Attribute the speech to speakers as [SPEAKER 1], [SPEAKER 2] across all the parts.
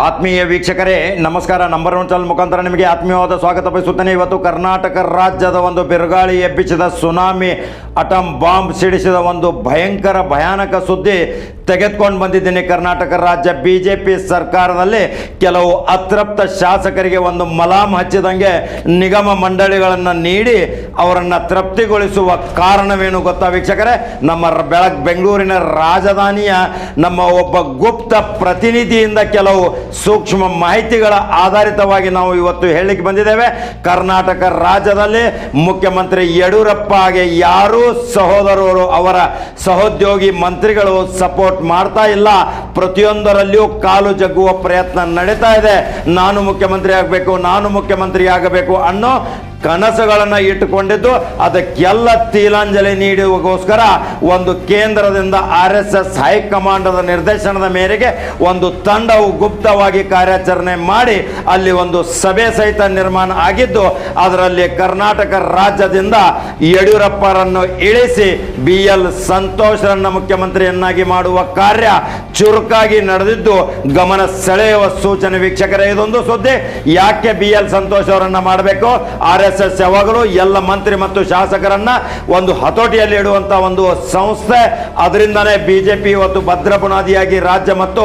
[SPEAKER 1] ಆತ್ಮೀಯ ವೀಕ್ಷಕರೇ, ನಮಸ್ಕಾರ. ನಂಬರ್ ಒನ್ ಚಾನಲ್ ಮುಖಾಂತರ ನಿಮಗೆ ಆತ್ಮೀಯವಾದ ಸ್ವಾಗತ ಬಯಸುತ್ತೇನೆ. ಇವತ್ತು ಕರ್ನಾಟಕ ರಾಜ್ಯದ ಒಂದು ಬಿರುಗಾಳಿ ಎಬ್ಬಿಸಿದ ಸುನಾಮಿ ಅಟಮ್ ಬಾಂಬ್ ಸಿಡಿಸಿದ ಒಂದು ಭಯಂಕರ, ಭಯಾನಕ ಸುದ್ದಿ ತೆಗೆದುಕೊಂಡು ಬಂದಿದ್ದೀನಿ. ಕರ್ನಾಟಕ ರಾಜ್ಯ ಬಿ ಜೆ ಪಿ ಸರ್ಕಾರದಲ್ಲಿ ಕೆಲವು ಅತೃಪ್ತ ಶಾಸಕರಿಗೆ ಒಂದು ಮಲಾಮ್ ಹಚ್ಚಿದಂಗೆ ನಿಗಮ ಮಂಡಳಿಗಳನ್ನು ನೀಡಿ ಅವರನ್ನು ತೃಪ್ತಿಗೊಳಿಸುವ ಕಾರಣವೇನು ಗೊತ್ತಾ ವೀಕ್ಷಕರೇ? ನಮ್ಮ ಬೆಳಗ್, ಬೆಂಗಳೂರಿನ ರಾಜಧಾನಿಯ ನಮ್ಮ ಒಬ್ಬ ಗುಪ್ತ ಪ್ರತಿನಿಧಿಯಿಂದ ಕೆಲವು ಸೂಕ್ಷ್ಮ ಮಾಹಿತಿಗಳ ಆಧಾರಿತವಾಗಿ ನಾವು ಇವತ್ತು ಹೇಳಲಿಕ್ಕೆ ಬಂದಿದ್ದೇವೆ. ಕರ್ನಾಟಕ ರಾಜ್ಯದಲ್ಲಿ ಮುಖ್ಯಮಂತ್ರಿ ಯಡಿಯೂರಪ್ಪ ಹಾಗೆ ಯಾರೂ ಸಹೋದರರು, ಅವರ ಸಹೋದ್ಯೋಗಿ ಮಂತ್ರಿಗಳು ಸಪೋರ್ಟ್ ಮಾಡ್ತಾ ಇಲ್ಲ. ಪ್ರತಿಯೊಂದರಲ್ಲಿಯೂ ಕಾಲು ಜಗ್ಗುವ ಪ್ರಯತ್ನ ನಡೀತಾ ಇದೆ. ನಾನು ಮುಖ್ಯಮಂತ್ರಿ ಆಗಬೇಕು, ನಾನು ಮುಖ್ಯಮಂತ್ರಿ ಆಗಬೇಕು ಅನ್ನೋ ಕನಸುಗಳನ್ನು ಇಟ್ಟುಕೊಂಡಿದ್ದು, ಅದಕ್ಕೆಲ್ಲ ತೀಲಾಂಜಲಿ ನೀಡುವಗೋಸ್ಕರ ಒಂದು ಕೇಂದ್ರದಿಂದ ಆರ್ ಎಸ್ ಎಸ್ ಹೈಕಮಾಂಡದ ನಿರ್ದೇಶನದ ಮೇರೆಗೆ ಒಂದು ತಂಡವು ಗುಪ್ತವಾಗಿ ಕಾರ್ಯಾಚರಣೆ ಮಾಡಿ ಅಲ್ಲಿ ಒಂದು ಸಭೆ ಸಹಿತ ನಿರ್ಮಾಣ ಆಗಿದ್ದು, ಅದರಲ್ಲಿ ಕರ್ನಾಟಕ ರಾಜ್ಯದಿಂದ ಯಡಿಯೂರಪ್ಪರನ್ನು ಇಳಿಸಿ ಬಿ ಎಲ್ ಸಂತೋಷರನ್ನ ಮುಖ್ಯಮಂತ್ರಿಯನ್ನಾಗಿ ಮಾಡುವ ಕಾರ್ಯ ಚುರುಕಾಗಿ ನಡೆದಿದ್ದು, ಗಮನ ಸೆಳೆಯುವ ಸೂಚನೆ ವೀಕ್ಷಕರೇ, ಇದೊಂದು ಸುದ್ದಿ. ಯಾಕೆ ಬಿ ಎಲ್ ಸಂತೋಷ್ ಅವರನ್ನ ಮಾಡಬೇಕು? ಆರ್ ಎಸ್ ಎಸ್ ಯಾವಾಗಲೂ ಎಲ್ಲ ಮಂತ್ರಿ ಮತ್ತು ಶಾಸಕರನ್ನ ಒಂದು ಹತೋಟಿಯಲ್ಲಿ ಇಡುವಂತ ಒಂದು ಸಂಸ್ಥೆ. ಅದರಿಂದನೇ ಬಿಜೆಪಿ ಇವತ್ತು ಭದ್ರ ಬುನಾದಿಯಾಗಿ ರಾಜ್ಯ ಮತ್ತು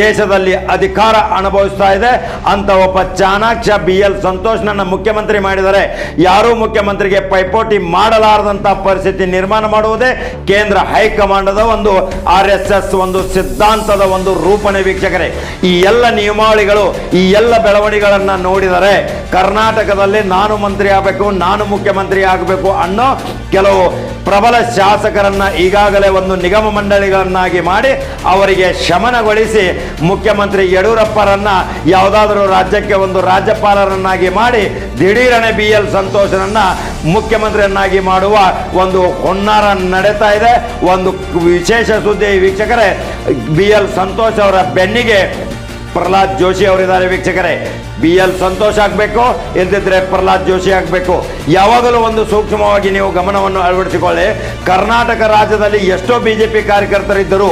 [SPEAKER 1] ದೇಶದಲ್ಲಿ ಅಧಿಕಾರ ಅನುಭವಿಸ್ತಾ ಇದೆ. ಅಂತ ಒಬ್ಬ ಚಾಣಾಕ್ಷ ಬಿ ಎಲ್ ಸಂತೋಷ್ ನನ್ನ ಮುಖ್ಯಮಂತ್ರಿ ಮಾಡಿದರೆ ಯಾರೂ ಮುಖ್ಯಮಂತ್ರಿಗೆ ಪೈಪೋಟಿ ಮಾಡಲಾರದಂತಹ ಪರಿಸ್ಥಿತಿ ನಿರ್ಮಾಣ ಮಾಡುವುದೇ ಕೇಂದ್ರ ಹೈಕಮಾಂಡದ ಒಂದು ಆರ್ ಎಸ್ ಎಸ್ ಒಂದು ಸಿದ್ಧಾಂತದ ಒಂದು ರೂಪಣೆ ವೀಕ್ಷಕರೇ. ಈ ಎಲ್ಲ ನಿಯಮಾವಳಿಗಳು, ಈ ಎಲ್ಲ ಬೆಳವಣಿಗೆಗಳನ್ನ ನೋಡಿದರೆ ಕರ್ನಾಟಕದಲ್ಲಿ ನಾನು ಮಂತ್ರಿ ಆಗಬೇಕು, ನಾನು ಮುಖ್ಯಮಂತ್ರಿ ಆಗಬೇಕು ಅನ್ನೋ ಕೆಲವು ಪ್ರಬಲ ಶಾಸಕರನ್ನ ಈಗಾಗಲೇ ಒಂದು ನಿಗಮ ಮಂಡಳಿಗಳನ್ನಾಗಿ ಮಾಡಿ ಅವರಿಗೆ ಶಮನಗೊಳಿಸಿ ಮುಖ್ಯಮಂತ್ರಿ ಯಡಿಯೂರಪ್ಪರನ್ನ ಯಾವುದಾದರೂ ರಾಜ್ಯಕ್ಕೆ ಒಂದು ರಾಜ್ಯಪಾಲರನ್ನಾಗಿ ಮಾಡಿ ದಿಢೀರನೆ ಬಿ ಎಲ್ ಸಂತೋಷನನ್ನ ಮುಖ್ಯಮಂತ್ರಿಯನ್ನಾಗಿ ಮಾಡುವ ಒಂದು ಹೊನ್ನಾರ ನಡೀತಾ ಇದೆ. ಒಂದು ವಿಶೇಷ ಸುದ್ದಿ ವೀಕ್ಷಕರೇ, ಬಿ ಎಲ್ ಸಂತೋಷ್ ಅವರ ಬೆನ್ನಿಗೆ ಪ್ರಹ್ಲಾದ್ ಜೋಶಿ ಅವರಿದ್ದಾರೆ ವೀಕ್ಷಕರೇ. ಬಿ ಎಲ್ ಸಂತೋಷ್ ಆಗಬೇಕು, ಇಲ್ದಿದ್ರೆ ಪ್ರಹ್ಲಾದ್ ಜೋಶಿ ಆಗಬೇಕು. ಯಾವಾಗಲೂ ಒಂದು ಸೂಕ್ಷ್ಮವಾಗಿ ನೀವು ಗಮನವನ್ನು ಅಳವಡಿಸಿಕೊಳ್ಳಿ. ಕರ್ನಾಟಕ ರಾಜ್ಯದಲ್ಲಿ ಎಷ್ಟೋ ಬಿಜೆಪಿ ಕಾರ್ಯಕರ್ತರಿದ್ದರು,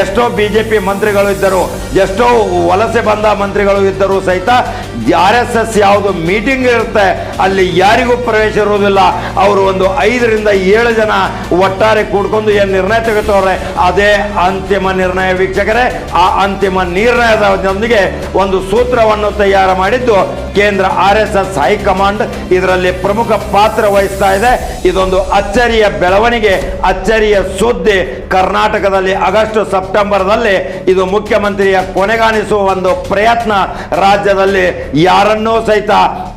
[SPEAKER 1] ಎಷ್ಟೋ ಬಿಜೆಪಿ ಮಂತ್ರಿಗಳು ಇದ್ದರು, ಎಷ್ಟೋ ವಲಸೆ ಬಂದ ಮಂತ್ರಿಗಳು ಇದ್ದರೂ ಸಹಿತ ಆರ್ ಎಸ್ ಎಸ್ ಯಾವುದು ಮೀಟಿಂಗ್ ಇರುತ್ತೆ, ಅಲ್ಲಿ ಯಾರಿಗೂ ಪ್ರವೇಶ ಇರುವುದಿಲ್ಲ. ಅವರು ಒಂದು ಐದರಿಂದ ಏಳು ಜನ ಒಟ್ಟಾರೆ ಕೂಡ್ಕೊಂಡು ಏನು ನಿರ್ಣಯ ತೆಗೆದುತವ್ರೆ ಅದೇ ಅಂತಿಮ ನಿರ್ಣಯ ವೀಕ್ಷಕರೇ. ಆ ಅಂತಿಮ ನಿರ್ಣಯದ ಸೂತ್ರವನ್ನು ತಯಾರು ಮಾಡಿದ್ದು ಕೇಂದ್ರ ಆರ್ ಎಸ್ ಎಸ್ ಹೈಕಮಾಂಡ್ ಇದರಲ್ಲಿ ಪ್ರಮುಖ ಪಾತ್ರ ವಹಿಸ್ತಾ ಇದೆ. ಇದೊಂದು ಅಚ್ಚರಿಯ ಬೆಳವಣಿಗೆ, ಅಚ್ಚರಿಯ ಸುದ್ದಿ. ಕರ್ನಾಟಕದಲ್ಲಿ ಆಗಸ್ಟ್ ಸೆಪ್ಟೆಂಬರ್ದಲ್ಲಿ ಇದು ಮುಖ್ಯಮಂತ್ರಿಯ ಕೊನೆಗಾಣಿಸುವ ಒಂದು ಪ್ರಯತ್ನ. ರಾಜ್ಯದಲ್ಲಿ ಯಾರನ್ನೂ ಸಹಿತ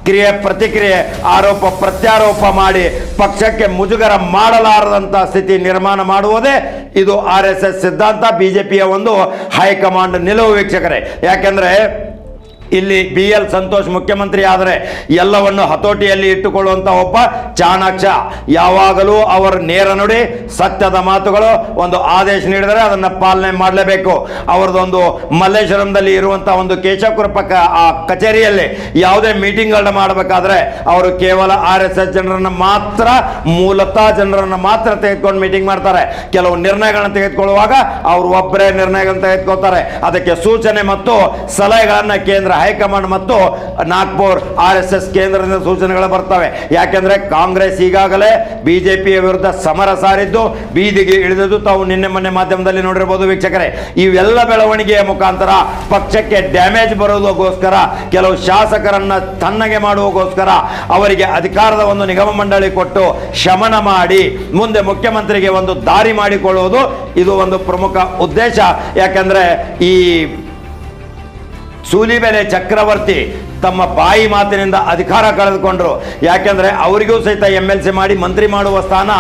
[SPEAKER 1] ಕ್ರಿಯೆ ಪ್ರತಿಕ್ರಿಯೆ, ಆರೋಪ ಪ್ರತ್ಯಾರೋಪ ಮಾಡಿ ಪಕ್ಷಕ್ಕೆ ಮುಜುಗರ ಮಾಡಲಾರದಂತ ಸ್ಥಿತಿ ನಿರ್ಮಾಣ ಮಾಡುವುದೇ ಇದು ಆರ್ ಎಸ್ ಎಸ್ ಸಿದ್ಧಾಂತ. ಬಿಜೆಪಿಯ ಒಂದು ಹೈಕಮಾಂಡ್ ನಿಲುವು ವೀಕ್ಷಕರೇ. ಯಾಕೆಂದ್ರೆ ಇಲ್ಲಿ ಬಿ ಎಲ್ ಸಂತೋಷ್ ಮುಖ್ಯಮಂತ್ರಿ ಆದರೆ ಎಲ್ಲವನ್ನು ಹತೋಟಿಯಲ್ಲಿ ಇಟ್ಟುಕೊಳ್ಳುವಂತ ಒಬ್ಬ ಚಾಣಾಕ್ಷ. ಯಾವಾಗಲೂ ಅವರ ನೇರ ನುಡಿ, ಸತ್ಯದ ಮಾತುಗಳು ಒಂದು ಆದೇಶ ನೀಡಿದರೆ ಅದನ್ನು ಪಾಲನೆ ಮಾಡಲೇಬೇಕು. ಅವರದೊಂದು ಮಲ್ಲೇಶ್ವರಂದಲ್ಲಿ ಇರುವಂಥ ಒಂದು ಕೇಶವಕೃಪ ಆ ಕಚೇರಿಯಲ್ಲಿ ಯಾವುದೇ ಮೀಟಿಂಗ್ಗಳನ್ನ ಮಾಡಬೇಕಾದ್ರೆ ಅವರು ಕೇವಲ ಆರ್ ಎಸ್ ಎಸ್ ಜನರನ್ನು ಮಾತ್ರ, ಮೂಲತಃ ಜನರನ್ನು ಮಾತ್ರ ತೆಗೆದುಕೊಂಡು ಮೀಟಿಂಗ್ ಮಾಡ್ತಾರೆ. ಕೆಲವು ನಿರ್ಣಯಗಳನ್ನು ತೆಗೆದುಕೊಳ್ಳುವಾಗ ಅವರು ಒಬ್ಬರೇ ನಿರ್ಣಯಗಳನ್ನು ತೆಗೆದುಕೊಳ್ತಾರೆ. ಅದಕ್ಕೆ ಸೂಚನೆ ಮತ್ತು ಸಲಹೆಗಳನ್ನು ಕೇಂದ್ರ ಹೈಕಮಾಂಡ್ ಮತ್ತು ನಾಗ್ಪುರ್ ಆರ್ ಎಸ್ ಎಸ್ ಕೇಂದ್ರದಿಂದ ಸೂಚನೆಗಳು ಬರ್ತವೆ. ಯಾಕೆಂದ್ರೆ ಕಾಂಗ್ರೆಸ್ ಈಗಾಗಲೇ ಬಿಜೆಪಿಯ ವಿರುದ್ಧ ಸಮರ ಸಾರಿದ್ದು, ಬೀದಿಗೆ ಇಳಿದದ್ದು ತಾವು ನಿನ್ನೆ ಮೊನ್ನೆ ಮಾಧ್ಯಮದಲ್ಲಿ ನೋಡಿರಬಹುದು ವೀಕ್ಷಕರೇ. ಇವೆಲ್ಲ ಬೆಳವಣಿಗೆಯ ಮುಖಾಂತರ ಪಕ್ಷಕ್ಕೆ ಡ್ಯಾಮೇಜ್ ಬರೋದಕ್ಕೋಸ್ಕರ ಕೆಲವು ಶಾಸಕರನ್ನ ತನ್ನಗೆ ಮಾಡುವಗೋಸ್ಕರ ಅವರಿಗೆ ಅಧಿಕಾರದ ಒಂದು ನಿಗಮ ಮಂಡಳಿ ಕೊಟ್ಟು ಶಮನ ಮಾಡಿ, ಮುಂದೆ ಮುಖ್ಯಮಂತ್ರಿಗೆ ಒಂದು ದಾರಿ ಮಾಡಿಕೊಳ್ಳುವುದು ಇದು ಒಂದು ಪ್ರಮುಖ ಉದ್ದೇಶ. ಯಾಕಂದ್ರೆ ಈ ಸೂಲಿಬೆಲೆ ಚಕ್ರವರ್ತಿ ತಮ್ಮ ಬಾಯಿ ಮಾತಿನಿಂದ ಅಧಿಕಾರ ಕಳೆದುಕೊಂಡ್ರು. ಯಾಕೆಂದ್ರೆ ಅವರಿಗೂ ಸಹಿತ ಎಂ ಎಲ್ ಸಿ ಮಾಡಿ ಮಂತ್ರಿ ಮಾಡುವ ಸ್ಥಾನ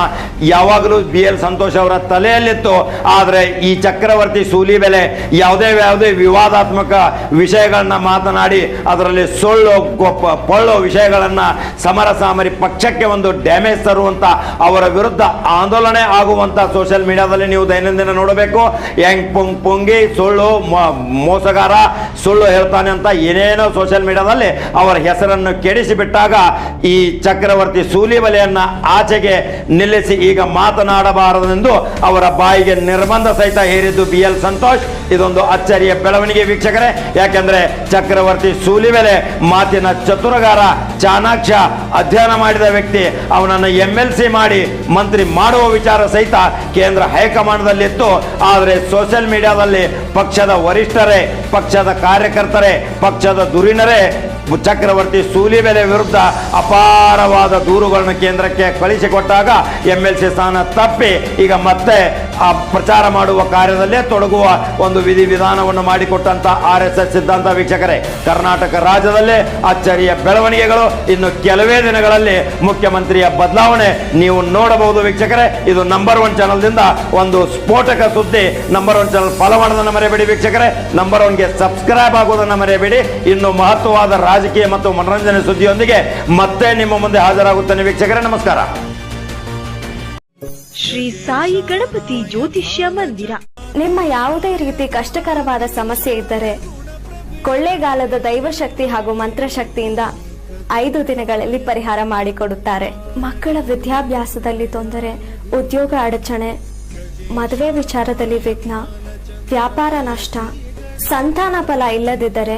[SPEAKER 1] ಯಾವಾಗಲೂ ಬಿ ಎಲ್ ಸಂತೋಷ್ ಅವರ ತಲೆಯಲ್ಲಿತ್ತು. ಆದರೆ ಈ ಚಕ್ರವರ್ತಿ ಸೂಲಿಬೆಲೆ ಯಾವುದೇ ಯಾವುದೇ ವಿವಾದಾತ್ಮಕ ವಿಷಯಗಳನ್ನ ಮಾತನಾಡಿ ಅದರಲ್ಲಿ ಸುಳ್ಳು ಗೊಪ್ಪ ಪೊಳ್ಳು ವಿಷಯಗಳನ್ನ ಸಮರ ಸಾಮರಿ ಪಕ್ಷಕ್ಕೆ ಒಂದು ಡ್ಯಾಮೇಜ್ ತರುವಂತ ಅವರ ವಿರುದ್ಧ ಆಂದೋಲನೆ ಆಗುವಂತ ಸೋಷಿಯಲ್ ಮೀಡಿಯಾದಲ್ಲಿ ನೀವು ದೈನಂದಿನ ನೋಡಬೇಕು. ಹೆಂಗ್ ಪುಂಗ್ ಪುಂಗಿ, ಸುಳ್ಳು ಮೋಸಗಾರ, ಸುಳ್ಳು ಹೇಳ್ತಾನೆ ಅಂತ ಏನೇನೋ ಸೋಷಿಯಲ್ ಮೀಡಿಯಾದಲ್ಲಿ ಕಾಲದಲ್ಲಿ ಅವರ ಹೆಸರನ್ನು ಕೆಡಿಸಿಬಿಟ್ಟಾಗ ಈ ಚಕ್ರವರ್ತಿ ಸೂಲಿಬಲೆಯನ್ನು ಆಚೆಗೆ ನಿಲ್ಲಿಸಿ ಈಗ ಮಾತನಾಡಬಾರದೆಂದು ಅವರ ಬಾಯಿಗೆ ನಿರ್ಬಂಧ ಸಹಿತ ಹೇರಿದ್ದು ಬಿ ಎಲ್ ಸಂತೋಷ್. ಇದೊಂದು ಅಚ್ಚರಿಯ ಬೆಳವಣಿಗೆ ವೀಕ್ಷಕರೇ. ಯಾಕೆಂದ್ರೆ ಚಕ್ರವರ್ತಿ ಸೂಲಿಬೆಲೆ ಮಾತಿನ ಚತುರಗಾರ, ಚಾಣಾಕ್ಷ ಅಧ್ಯಯನ ಮಾಡಿದ ವ್ಯಕ್ತಿ. ಅವನನ್ನು ಎಂ ಎಲ್ ಸಿ ಮಾಡಿ ಮಂತ್ರಿ ಮಾಡುವ ವಿಚಾರ ಸಹಿತ ಕೇಂದ್ರ ಹೈಕಮಾಂಡ್ದಲ್ಲಿತ್ತು. ಆದರೆ ಸೋಷಿಯಲ್ ಮೀಡಿಯಾದಲ್ಲಿ ಪಕ್ಷದ ವರಿಷ್ಠರೇ, ಪಕ್ಷದ ಕಾರ್ಯಕರ್ತರೇ, ಪಕ್ಷದ ಧುರೀಣರೇ ಚಕ್ರವರ್ತಿ ಸೂಲಿಬೆಲೆ ವಿರುದ್ಧ ಅಪಾರವಾದ ದೂರುಗಳನ್ನು ಕೇಂದ್ರಕ್ಕೆ ಕಳಿಸಿಕೊಟ್ಟಾಗ ಎಂ ಎಲ್ ಸಿ ಸ್ಥಾನ ತಪ್ಪಿ ಈಗ ಮತ್ತೆ ಆ ಪ್ರಚಾರ ಮಾಡುವ ಕಾರ್ಯದಲ್ಲೇ ತೊಡಗುವ ಒಂದು ವಿಧಿವಿಧಾನವನ್ನು ಮಾಡಿಕೊಟ್ಟಂತ ಆರ್ ಎಸ್ ಎಸ್ ಸಿದ್ಧಾಂತ ವೀಕ್ಷಕರೇ. ಕರ್ನಾಟಕ ರಾಜ್ಯದಲ್ಲೇ ಅಚ್ಚರಿಯ ಬೆಳವಣಿಗೆಗಳು ಇನ್ನು ಕೆಲವೇ ದಿನಗಳಲ್ಲಿ ಮುಖ್ಯಮಂತ್ರಿಯ ಬದಲಾವಣೆ ನೀವು ನೋಡಬಹುದು ವೀಕ್ಷಕರೇ. ಇದು ನಂಬರ್ ಒನ್ ಚಾನಲ್ದಿಂದ ಒಂದು ಸ್ಫೋಟಕ ಸುದ್ದಿ. ನಂಬರ್ ಒನ್ ಚಾನಲ್ ಫಾಲೋ ಮಾಡೋದನ್ನ ಮರೆಯಬೇಡಿ ವೀಕ್ಷಕರೇ. ನಂಬರ್ ಒನ್ಗೆ ಸಬ್ಸ್ಕ್ರೈಬ್ ಆಗುವುದನ್ನು ಮರೆಯಬೇಡಿ. ಇನ್ನು ಮಹತ್ವವಾದ ರಾಜಕೀಯ ಮತ್ತು ಮನರಂಜನೆ ಸುದ್ದಿಯೊಂದಿಗೆ ಮತ್ತೆ ನಿಮ್ಮ ಮುಂದೆ ಹಾಜರಾಗುತ್ತೇನೆ ವೀಕ್ಷಕರೇ ನಮಸ್ಕಾರ.
[SPEAKER 2] ಶ್ರೀ ಸಾಯಿ ಗಣಪತಿ ಜ್ಯೋತಿಷ್ಯ ಮಂದಿರ.
[SPEAKER 3] ನಿಮ್ಮ ಯಾವುದೇ ರೀತಿ ಕಷ್ಟಕರವಾದ ಸಮಸ್ಯೆ ಇದ್ದರೆ ಕೊಳ್ಳೇಗಾಲದ ದೈವಶಕ್ತಿ ಹಾಗೂ ಮಂತ್ರಶಕ್ತಿಯಿಂದ ಐದು ದಿನಗಳಲ್ಲಿ ಪರಿಹಾರ ಮಾಡಿಕೊಡುತ್ತಾರೆ. ಮಕ್ಕಳ ವಿದ್ಯಾಭ್ಯಾಸದಲ್ಲಿ ತೊಂದರೆ ಉದ್ಯೋಗ ಅಡಚಣೆ ಮದುವೆ ವಿಚಾರದಲ್ಲಿ ವಿಘ್ನ ವ್ಯಾಪಾರ ನಷ್ಟ ಸಂತಾನ ಫಲ ಇಲ್ಲದಿದ್ದರೆ